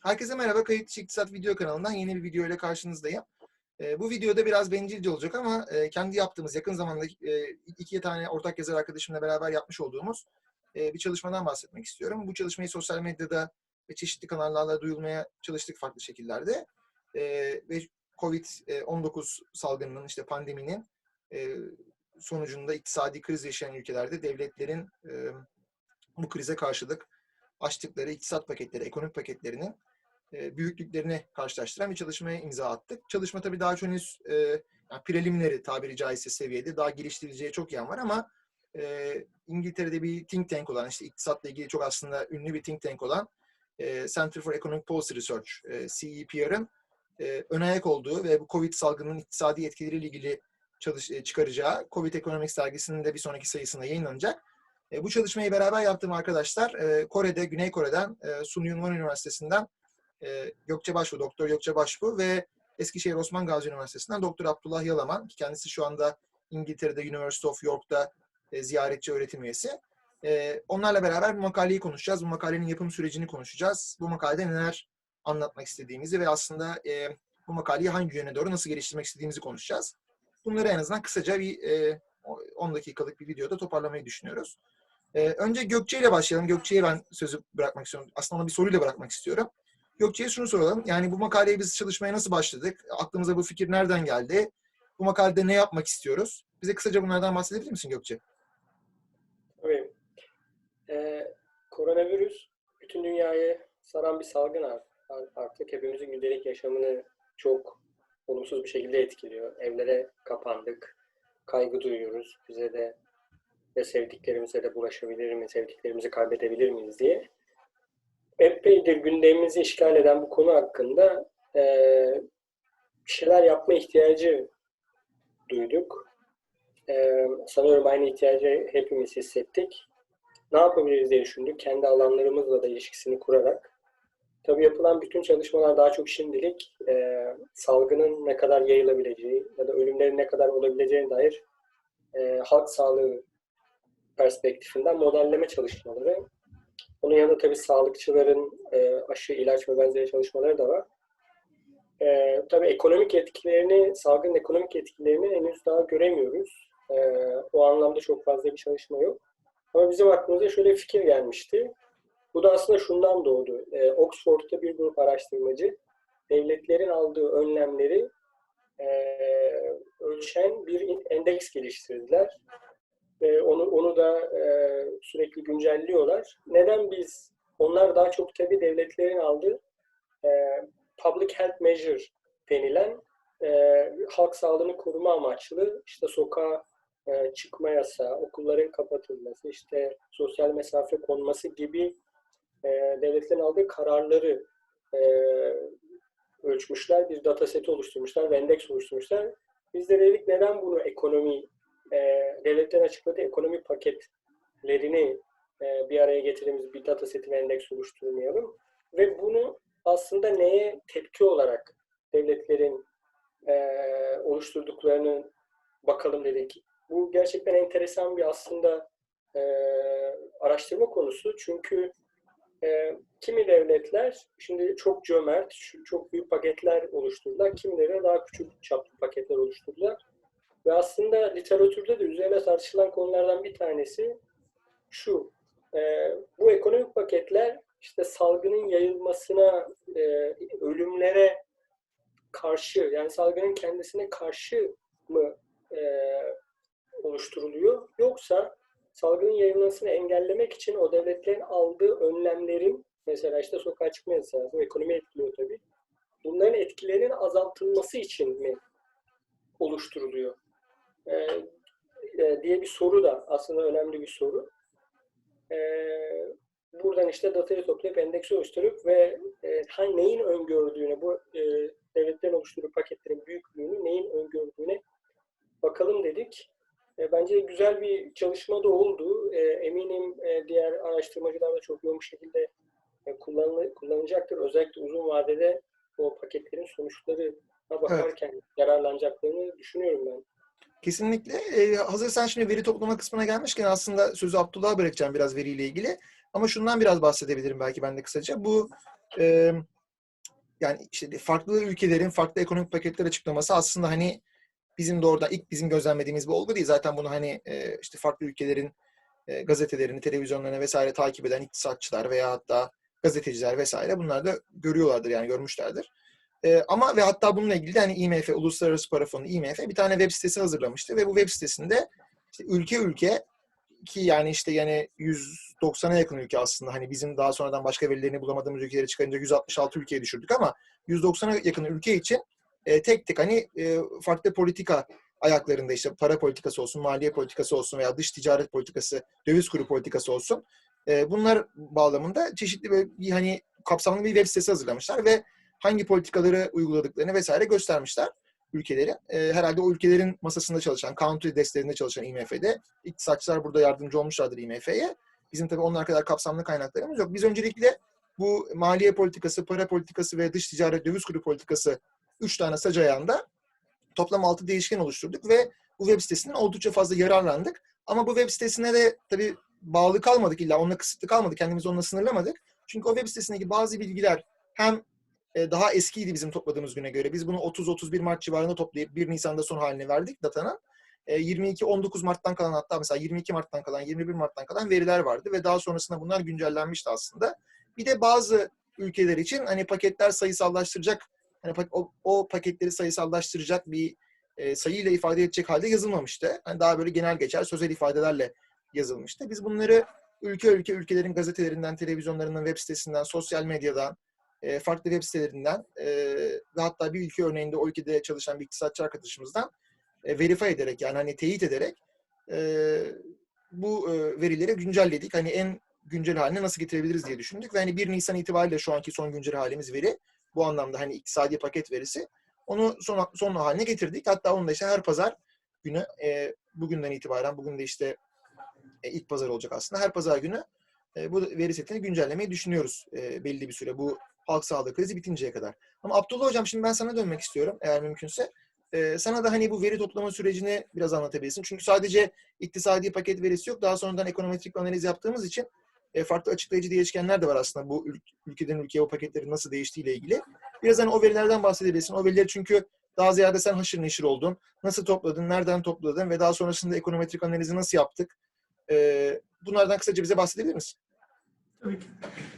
Herkese merhaba. Kayıt İktisat video kanalından yeni bir video ile karşınızdayım. Ee, bu videoda biraz bencilce olacak ama e, kendi yaptığımız yakın zamanda e, iki tane ortak yazar arkadaşımla beraber yapmış olduğumuz e, bir çalışmadan bahsetmek istiyorum. Bu çalışmayı sosyal medyada ve çeşitli kanallarla duyulmaya çalıştık farklı şekillerde. E, ve Covid-19 salgınının, işte pandeminin e, sonucunda iktisadi kriz yaşayan ülkelerde devletlerin e, bu krize karşılık açtıkları iktisat paketleri, ekonomik paketlerinin e, büyüklüklerini karşılaştıran bir çalışmaya imza attık. Çalışma tabii daha çok henüz e, preliminary tabiri caizse seviyede daha geliştirileceği çok yan var ama e, İngiltere'de bir think tank olan, işte iktisatla ilgili çok aslında ünlü bir think tank olan e, Center for Economic Policy Research, e, CEPR'ın e, ön ayak olduğu ve bu Covid salgının iktisadi etkileriyle ilgili çalış, e, çıkaracağı Covid Economics dergisinin de bir sonraki sayısında yayınlanacak. E, bu çalışmayı beraber yaptığım arkadaşlar e, Kore'de, Güney Kore'den e, Sun Yun-won Üniversitesi'nden e, Gökçe Başbu, Doktor Gökçe Başbu ve Eskişehir Osman Gazi Üniversitesi'nden Doktor Abdullah Yalaman. Kendisi şu anda İngiltere'de University of York'ta e, ziyaretçi öğretim üyesi. E, onlarla beraber bu makaleyi konuşacağız. Bu makalenin yapım sürecini konuşacağız. Bu makalede neler anlatmak istediğimizi ve aslında e, bu makaleyi hangi yöne doğru nasıl geliştirmek istediğimizi konuşacağız. Bunları en azından kısaca bir e, 10 dakikalık bir videoda toparlamayı düşünüyoruz. E, önce Gökçe ile başlayalım. Gökçe'ye ben sözü bırakmak istiyorum. Aslında ona bir soruyla bırakmak istiyorum. Gökçe'ye şunu soralım. Yani bu makaleyi biz çalışmaya nasıl başladık? Aklımıza bu fikir nereden geldi? Bu makalede ne yapmak istiyoruz? Bize kısaca bunlardan bahsedebilir misin Gökçe? Tabii. Ee, koronavirüs bütün dünyayı saran bir salgın artık. Hepimizin gündelik yaşamını çok olumsuz bir şekilde etkiliyor. Evlere kapandık. Kaygı duyuyoruz. Bize de ve sevdiklerimize de bulaşabilir mi, sevdiklerimizi kaybedebilir miyiz diye. Epeydir gündemimizi işgal eden bu konu hakkında e, bir şeyler yapma ihtiyacı duyduk. E, sanıyorum aynı ihtiyacı hepimiz hissettik. Ne yapabiliriz diye düşündük. Kendi alanlarımızla da ilişkisini kurarak. Tabii yapılan bütün çalışmalar daha çok şimdilik e, salgının ne kadar yayılabileceği ya da ölümlerin ne kadar olabileceğine dair e, halk sağlığı perspektifinden modelleme çalışmaları. Onun yanında tabii sağlıkçıların e, aşı, ilaç ve benzeri çalışmaları da var. E, tabii ekonomik etkilerini, salgın ekonomik etkilerini henüz daha göremiyoruz. E, o anlamda çok fazla bir çalışma yok. Ama bizim aklımıza şöyle bir fikir gelmişti. Bu da aslında şundan doğdu. E, Oxford'da bir grup araştırmacı devletlerin aldığı önlemleri e, ölçen bir endeks geliştirdiler. E, onu onu da e, sürekli güncelliyorlar. Neden biz onlar daha çok tabi devletlerin aldığı e, public health measure denilen e, halk sağlığını koruma amaçlı işte sokağa e, çıkma yasağı, okulların kapatılması, işte sosyal mesafe konması gibi e, devletlerin aldığı kararları e, ölçmüşler. Bir dataseti oluşturmuşlar ve endeks oluşturmuşlar. Biz de dedik neden bunu ekonomi e, devletlerin açıkladığı ekonomi paketlerini e, bir araya getirdiğimiz bir data seti ve endeks oluşturmayalım. Ve bunu aslında neye tepki olarak devletlerin e, oluşturduklarını bakalım dedik. Bu gerçekten enteresan bir aslında e, araştırma konusu. Çünkü e, kimi devletler şimdi çok cömert, çok büyük paketler oluşturdular. Kimileri daha küçük çaplı paketler oluşturdular. Ve aslında literatürde de üzerine tartışılan konulardan bir tanesi şu. E, bu ekonomik paketler işte salgının yayılmasına, e, ölümlere karşı, yani salgının kendisine karşı mı e, oluşturuluyor? Yoksa salgının yayılmasını engellemek için o devletlerin aldığı önlemlerin, mesela işte sokağa çıkma yasağı, bu ekonomi etkiliyor tabii. Bunların etkilerinin azaltılması için mi oluşturuluyor? E, e, diye bir soru da aslında önemli bir soru. E, buradan işte datayı toplayıp endeksi oluşturup ve e, hangi neyin öngördüğüne bu e, devletlerin oluşturduğu paketlerin büyüklüğünü neyin öngördüğüne bakalım dedik. E, bence güzel bir çalışma da oldu. E, eminim e, diğer araştırmacılar da çok yoğun bir şekilde e, kullanı, kullanacaktır. Özellikle uzun vadede o paketlerin sonuçlarına bakarken evet. yararlanacaklarını düşünüyorum ben. Kesinlikle. Ee, hazır sen şimdi veri toplama kısmına gelmişken aslında sözü Abdullah'a bırakacağım biraz veriyle ilgili. Ama şundan biraz bahsedebilirim belki ben de kısaca. Bu e, yani işte farklı ülkelerin farklı ekonomik paketler açıklaması aslında hani bizim de orada ilk bizim gözlemlediğimiz bir olgu değil. Zaten bunu hani e, işte farklı ülkelerin e, gazetelerini, televizyonlarını vesaire takip eden iktisatçılar veya hatta gazeteciler vesaire bunlar da görüyorlardır yani görmüşlerdir. E, ama ve hatta bununla ilgili de hani IMF, Uluslararası Para Fonu IMF bir tane web sitesi hazırlamıştı ve bu web sitesinde işte ülke ülke ki yani işte yani 190'a yakın ülke aslında hani bizim daha sonradan başka verilerini bulamadığımız ülkeleri çıkarınca 166 ülkeye düşürdük ama 190'a yakın ülke için e, tek tek hani e, farklı politika ayaklarında işte para politikası olsun, maliye politikası olsun veya dış ticaret politikası, döviz kuru politikası olsun. E, bunlar bağlamında çeşitli böyle bir hani kapsamlı bir web sitesi hazırlamışlar ve hangi politikaları uyguladıklarını vesaire göstermişler ülkeleri. E, herhalde o ülkelerin masasında çalışan, country desklerinde çalışan IMF'de iktisatçılar burada yardımcı olmuşlardır IMF'ye. Bizim tabii onlar kadar kapsamlı kaynaklarımız yok. Biz öncelikle bu maliye politikası, para politikası ve dış ticaret döviz kuru politikası üç tane sac ayağında toplam altı değişken oluşturduk ve bu web sitesinden oldukça fazla yararlandık. Ama bu web sitesine de tabii bağlı kalmadık illa onunla kısıtlı kalmadık. Kendimizi onunla sınırlamadık. Çünkü o web sitesindeki bazı bilgiler hem e, daha eskiydi bizim topladığımız güne göre. Biz bunu 30-31 Mart civarında toplayıp 1 Nisan'da son haline verdik datanın. 22-19 Mart'tan kalan hatta mesela 22 Mart'tan kalan 21 Mart'tan kalan veriler vardı ve daha sonrasında bunlar güncellenmişti aslında. Bir de bazı ülkeler için hani paketler sayısallaştıracak hani o, o paketleri sayısallaştıracak bir e, sayıyla ifade edecek halde yazılmamıştı. Hani daha böyle genel geçer sözel ifadelerle yazılmıştı. Biz bunları ülke ülke ülkelerin gazetelerinden, televizyonlarından, web sitesinden, sosyal medyadan, e, farklı web sitelerinden e, ve hatta bir ülke örneğinde o ülkede çalışan bir iktisatçı arkadaşımızdan e, verify ederek yani hani teyit ederek e, bu e, verileri güncelledik. Hani en güncel haline nasıl getirebiliriz diye düşündük ve hani 1 Nisan itibariyle şu anki son güncel halimiz veri bu anlamda hani iktisadi paket verisi onu son, son haline getirdik. Hatta onu da işte her pazar günü e, bugünden itibaren bugün de işte e, ilk pazar olacak aslında. Her pazar günü e, bu veri setini güncellemeyi düşünüyoruz e, belli bir süre. Bu halk sağlığı krizi bitinceye kadar. Ama Abdullah Hocam şimdi ben sana dönmek istiyorum eğer mümkünse. Ee, sana da hani bu veri toplama sürecini biraz anlatabilirsin. Çünkü sadece iktisadi paket verisi yok. Daha sonradan ekonometrik analiz yaptığımız için e, farklı açıklayıcı değişkenler de var aslında bu ül- ülkeden ülkeye o paketlerin nasıl değiştiğiyle ilgili. Biraz hani o verilerden bahsedebilirsin. O verileri çünkü daha ziyade sen haşır neşir oldun. Nasıl topladın, nereden topladın ve daha sonrasında ekonometrik analizi nasıl yaptık? Ee, bunlardan kısaca bize bahsedebilir misin? Tabii ki.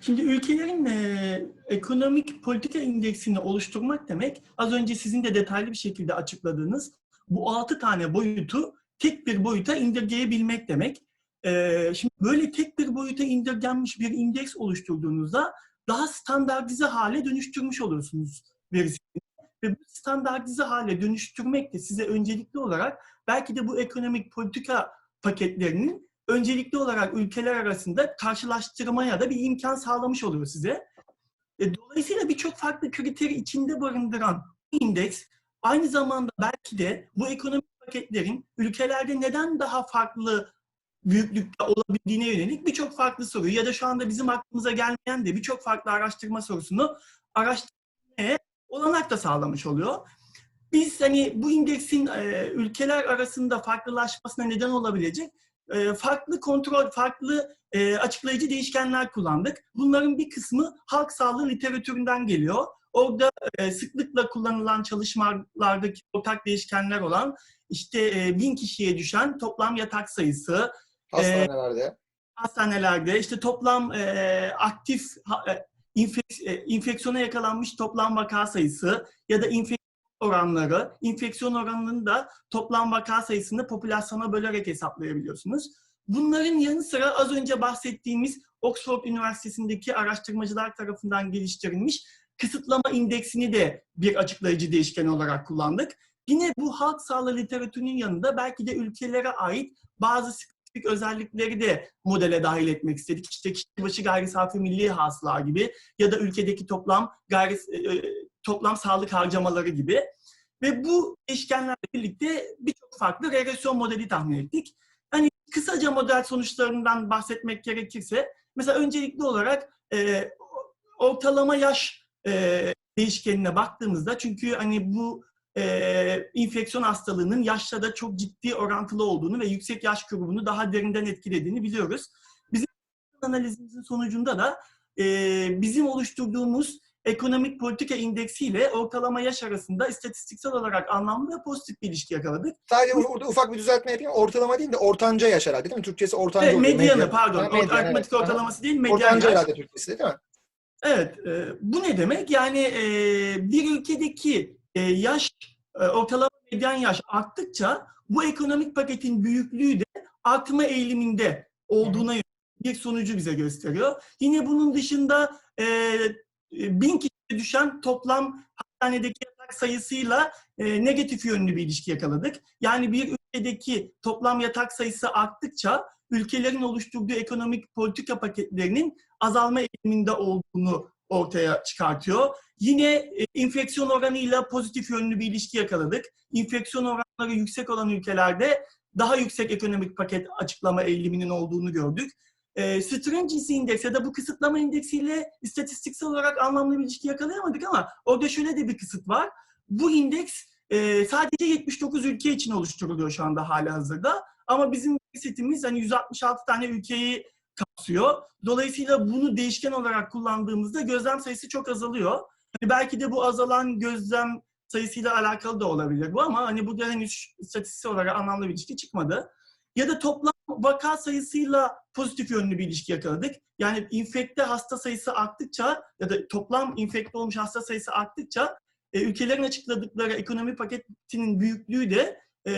Şimdi ülkelerin e, ekonomik politika indeksini oluşturmak demek az önce sizin de detaylı bir şekilde açıkladığınız bu altı tane boyutu tek bir boyuta indirgeyebilmek demek. E, şimdi böyle tek bir boyuta indirgenmiş bir indeks oluşturduğunuzda daha standartize hale dönüştürmüş olursunuz verisini. Ve bu standartize hale dönüştürmek de size öncelikli olarak belki de bu ekonomik politika paketlerinin öncelikli olarak ülkeler arasında karşılaştırmaya da bir imkan sağlamış oluyor size. E, dolayısıyla birçok farklı kriteri içinde barındıran indeks aynı zamanda belki de bu ekonomik paketlerin ülkelerde neden daha farklı büyüklükte olabildiğine yönelik birçok farklı soruyu ya da şu anda bizim aklımıza gelmeyen de birçok farklı araştırma sorusunu araştırmaya olanak da sağlamış oluyor. Biz hani bu indeksin e, ülkeler arasında farklılaşmasına neden olabilecek e, farklı kontrol, farklı e, açıklayıcı değişkenler kullandık. Bunların bir kısmı halk sağlığı literatüründen geliyor. Orada e, sıklıkla kullanılan çalışmalardaki ortak değişkenler olan işte e, bin kişiye düşen toplam yatak sayısı, Hastanelerde. hastanelerde işte toplam e, aktif e, infek, e, infeksiyona yakalanmış toplam vaka sayısı ya da infeksiyon oranları, infeksiyon oranının da toplam vaka sayısını popülasyona bölerek hesaplayabiliyorsunuz. Bunların yanı sıra az önce bahsettiğimiz Oxford Üniversitesi'ndeki araştırmacılar tarafından geliştirilmiş kısıtlama indeksini de bir açıklayıcı değişken olarak kullandık. Yine bu halk sağlığı literatürünün yanında belki de ülkelere ait bazı spesifik özellikleri de modele dahil etmek istedik. İşte kişi başı gayri safi milli hasıla gibi ya da ülkedeki toplam gayri toplam sağlık harcamaları gibi. Ve bu değişkenlerle birlikte birçok farklı regresyon modeli tahmin ettik. Hani kısaca model sonuçlarından bahsetmek gerekirse, mesela öncelikli olarak e, ortalama yaş e, değişkenine baktığımızda, çünkü hani bu e, infeksiyon hastalığının yaşla da çok ciddi orantılı olduğunu ve yüksek yaş grubunu daha derinden etkilediğini biliyoruz. Bizim analizimizin sonucunda da e, bizim oluşturduğumuz ekonomik politika indeksi ile ortalama yaş arasında istatistiksel olarak anlamlı ve pozitif bir ilişki yakaladık. Sadece burada ufak bir düzeltme yapayım. Ortalama değil de ortanca yaş herhalde değil mi? Türkçesi ortanca Evet, oluyor. medyanı medyan. pardon. Ha, medyan, aritmetik evet. ortalaması değil, medyan Ortanca yaş. herhalde Türkçesi değil mi? Evet, e, bu ne demek? Yani e, bir ülkedeki e, yaş, e, ortalama medyan yaş arttıkça bu ekonomik paketin büyüklüğü de artma eğiliminde olduğuna yönelik bir sonucu bize gösteriyor. Yine bunun dışında e, bin kişiye düşen toplam hastanedeki yatak sayısıyla e, negatif yönlü bir ilişki yakaladık. Yani bir ülkedeki toplam yatak sayısı arttıkça ülkelerin oluşturduğu ekonomik politika paketlerinin azalma eğiliminde olduğunu ortaya çıkartıyor. Yine e, enfeksiyon oranıyla pozitif yönlü bir ilişki yakaladık. Enfeksiyon oranları yüksek olan ülkelerde daha yüksek ekonomik paket açıklama eğiliminin olduğunu gördük. E, Stringency Index ya da bu kısıtlama indeksiyle istatistiksel olarak anlamlı bir ilişki yakalayamadık ama orada şöyle de bir kısıt var. Bu indeks e, sadece 79 ülke için oluşturuluyor şu anda hala hazırda. Ama bizim setimiz hani 166 tane ülkeyi kapsıyor. Dolayısıyla bunu değişken olarak kullandığımızda gözlem sayısı çok azalıyor. Hani belki de bu azalan gözlem sayısıyla alakalı da olabilir bu ama hani bu da henüz istatistiksel olarak anlamlı bir ilişki çıkmadı. Ya da toplam vaka sayısıyla pozitif yönlü bir ilişki yakaladık. Yani infekte hasta sayısı arttıkça ya da toplam infekte olmuş hasta sayısı arttıkça e, ülkelerin açıkladıkları ekonomi paketinin büyüklüğü de e,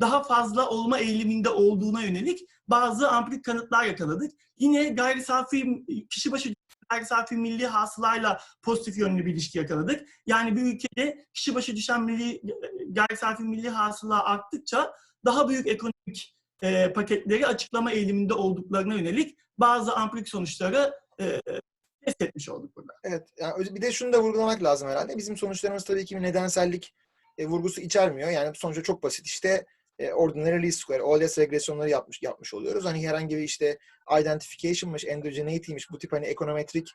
daha fazla olma eğiliminde olduğuna yönelik bazı ampirik kanıtlar yakaladık. Yine gayri safi kişi başı gayri safi milli hasılayla pozitif yönlü bir ilişki yakaladık. Yani bir ülkede kişi başı düşen milli gayri safi milli hasıla arttıkça daha büyük ekonomik e, paketleri açıklama eğiliminde olduklarına yönelik bazı ampirik sonuçları e, test etmiş olduk burada. Evet. Yani bir de şunu da vurgulamak lazım herhalde. Bizim sonuçlarımız tabii ki bir nedensellik e, vurgusu içermiyor. Yani sonuçta çok basit. İşte e, ordinary least square, OLS regresyonları yapmış yapmış oluyoruz. Hani herhangi bir işte identification'mış, endogenity'miş bu tip hani ekonometrik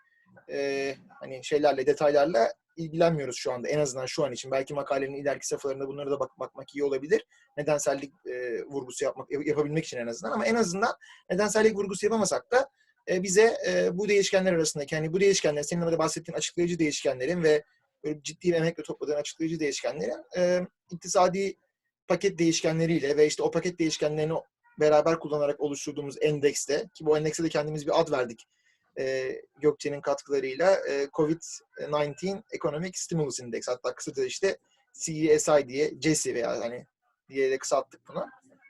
e, hani şeylerle, detaylarla ilgilenmiyoruz şu anda. En azından şu an için. Belki makalenin ileriki sayfalarında bunlara da bak, bakmak iyi olabilir. Nedensellik e, vurgusu yapmak yapabilmek için en azından. Ama en azından nedensellik vurgusu yapamasak da e, bize e, bu değişkenler arasındaki hani bu değişkenler senin de bahsettiğin açıklayıcı değişkenlerin ve böyle ciddi bir emekle topladığın açıklayıcı değişkenlerin e, iktisadi paket değişkenleriyle ve işte o paket değişkenlerini beraber kullanarak oluşturduğumuz endekste ki bu endekse de kendimiz bir ad verdik e, Gökçe'nin katkılarıyla e, COVID-19 Economic Stimulus Index hatta kısaca işte CESI diye CESI veya hani diye de kısalttık bunu.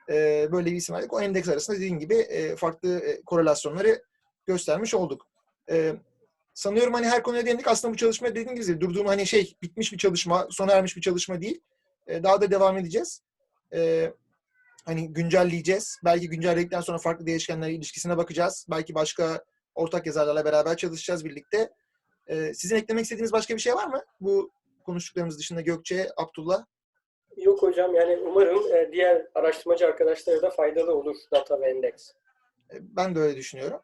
E, böyle bir isim verdik. O endeks arasında dediğim gibi e, farklı e, korelasyonları göstermiş olduk. E, sanıyorum hani her konuya değindik. Aslında bu çalışma dediğim gibi durduğum hani şey bitmiş bir çalışma, sona ermiş bir çalışma değil. E, daha da devam edeceğiz. E, hani güncelleyeceğiz. Belki güncelledikten sonra farklı değişkenler ilişkisine bakacağız. Belki başka ortak yazarlarla beraber çalışacağız birlikte. E, sizin eklemek istediğiniz başka bir şey var mı? Bu konuştuklarımız dışında Gökçe, Abdullah. Yok hocam yani umarım e, diğer araştırmacı arkadaşlara da faydalı olur data ve endeks. E, ben de öyle düşünüyorum.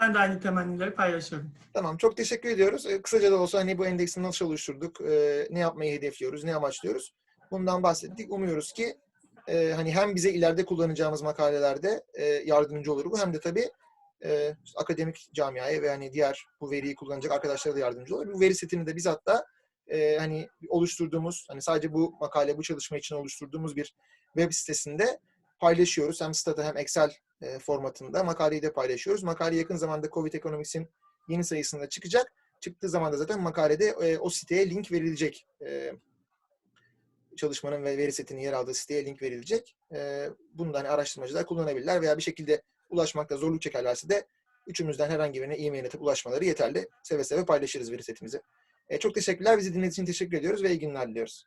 Ben de aynı temennileri paylaşıyorum. Tamam, çok teşekkür ediyoruz. E, kısaca da olsa hani bu endeksi nasıl oluşturduk, e, ne yapmayı hedefliyoruz, ne amaçlıyoruz? Bundan bahsettik. Umuyoruz ki e, hani hem bize ileride kullanacağımız makalelerde e, yardımcı olur bu hem de tabii e, akademik camiaya ve hani diğer bu veriyi kullanacak arkadaşlara da yardımcı olur. Bu veri setini de biz hatta e, hani oluşturduğumuz, hani sadece bu makale, bu çalışma için oluşturduğumuz bir web sitesinde paylaşıyoruz. Hem Stata hem Excel e, formatında makaleyi de paylaşıyoruz. Makale yakın zamanda Covid Economics'in yeni sayısında çıkacak. Çıktığı zaman da zaten makalede e, o siteye link verilecek. E, çalışmanın ve veri setinin yer aldığı siteye link verilecek. E, bunu da hani araştırmacılar kullanabilirler veya bir şekilde ulaşmakta zorluk çekerlerse de üçümüzden herhangi birine e-mail atıp ulaşmaları yeterli. Seve seve paylaşırız veri setimizi. E, çok teşekkürler. Bizi dinlediğiniz için teşekkür ediyoruz ve iyi günler diliyoruz.